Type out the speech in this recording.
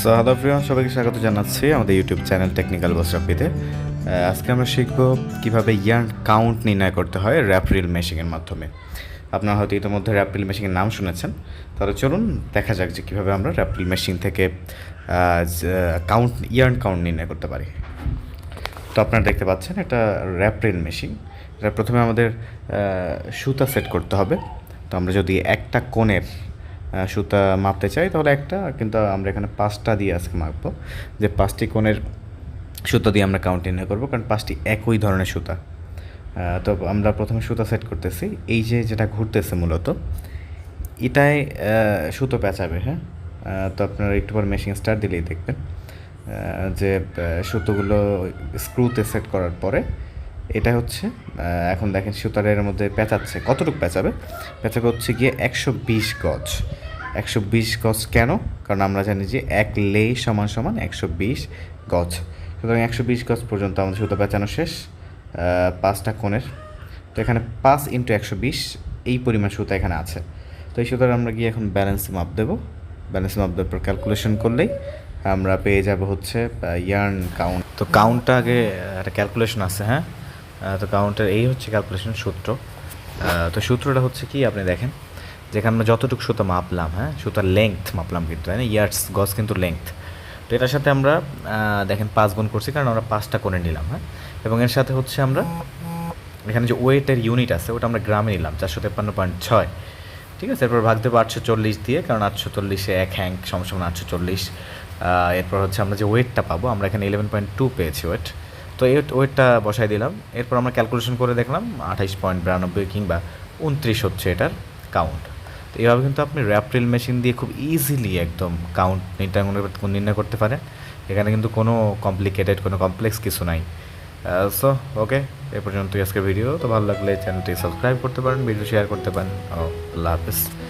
So hello প্রিয় সবাইকে স্বাগত জানাচ্ছি আমাদের ইউটিউব চ্যানেল টেকনিক্যাল বসরাপিতে আজকে আমরা শিখব কীভাবে ইয়ার্ন কাউন্ট নির্ণয় করতে হয় র্যাপরিল মেশিংয়ের মাধ্যমে। আপনারা হয়তো ইতিমধ্যে র্যাপরিল মেশিংয়ের নাম শুনেছেন। তাহলে চলুন দেখা যাক যে কীভাবে আমরা র্যাপরিল মেশিন থেকে কাউন্ট, ইয়ার্ন কাউন্ট নির্ণয় করতে পারি। তো আপনারা দেখতে পাচ্ছেন এটা র্যাপরিল মেশিন। এটা প্রথমে আমাদের সুতা সেট করতে হবে। তো আমরা যদি একটা কোণের সুতা মাপতে চাই, তাহলে একটা, কিন্তু আমরা এখানে পাঁচটা দিয়ে আজকে মাপবো। যে পাঁচটি কোণের সুতা দিয়ে আমরা কাউন্ট নির্ণয় করব, কারণ পাঁচটি একই ধরনের সুতা। তো আমরা প্রথমে সুতা সেট করতেছি। এই যে যেটা ঘুরতেছে মূলত, এটাই সুতো পেঁচাবে হ্যাঁ? তো আপনারা একটু পর মেশিন স্টার্ট দিলেই দেখবেন যে সুতোগুলো স্ক্রুতে সেট করার পরে এটা হচ্ছে এখন দেখেন সুতারের মধ্যে পেঁচাচ্ছে। কতটুকু পেঁচাবে? পেঁচাবে হচ্ছে গিয়ে একশো বিশ গজ। একশো বিশ গজ কেন? কারণ আমরা জানি যে এক লে সমান সমান একশো বিশ গজ। সুতরাং একশো বিশ গজ পর্যন্ত আমাদের সুতো পেঁচানো শেষ পাঁচটা কোণের। তো এখানে পাঁচ ইন্টু একশো বিশ, এই পরিমাণ সুতা এখানে আছে। তো এই সুতার আমরা গিয়ে এখন ব্যালেন্স মাপ দেবো। ব্যালেন্স মাপ দেওয়ার পর ক্যালকুলেশন করলেই আমরা পেয়ে যাব হচ্ছে ইয়ার্ন কাউন্ট তো কাউন্টটা আগে, একটা ক্যালকুলেশন আছে হ্যাঁ? তো কাউন্টের এই হচ্ছে ক্যালকুলেশন সূত্র। তো সূত্রটা হচ্ছে কি, আপনি দেখেন, যেখানে আমরা যতটুকু সুতা মাপলাম হ্যাঁ সুতার লেংথ মাপলাম কিন্তু, তাই না? ইয়ার্স গজ কিন্তু লেংথ তো এটার সাথে আমরা দেখেন পাঁচ গুণ করছি, কারণ আমরা পাঁচটা করে নিলাম হ্যাঁ? এবং এর সাথে হচ্ছে আমরা, এখানে যে ওয়েটের ইউনিট আছে, ওটা আমরা গ্রামে নিলাম, চারশো তেপ্পান্ন পয়েন্ট ছয়। ঠিক আছে? এরপর ভাগ দেবো আটশো চল্লিশ দিয়ে, কারণ আটশো চল্লিশে এক হ্যাঙ্ক, সমান আটশো চল্লিশ। এরপর হচ্ছে আমরা যে ওয়েটটা পাবো, আমরা এখানে ইলেভেন পয়েন্ট টু পেয়েছি ওয়েট তো এই ওয়েটটা বসাই দিলাম। এরপর আমরা ক্যালকুলেশন করে দেখলাম আঠাইশ পয়েন্ট বিরানব্বই কিংবা উনত্রিশ হচ্ছে এটার কাউন্ট তো এইভাবে কিন্তু আপনি র্যাপ্রিল মেশিন দিয়ে খুব ইজিলি একদম কাউন্ট করে- নির্ণয় করতে পারেন। এখানে কিন্তু কোনো কমপ্লিকেটেড কোনো কমপ্লেক্স কিছু নাই। সো ওকে এ পর্যন্তই আজকের ভিডিও তো ভালো লাগলে চ্যানেলটি সাবস্ক্রাইব করতে পারেন ভিডিও শেয়ার করতে পারেন। আল্লাহ হাফিজ।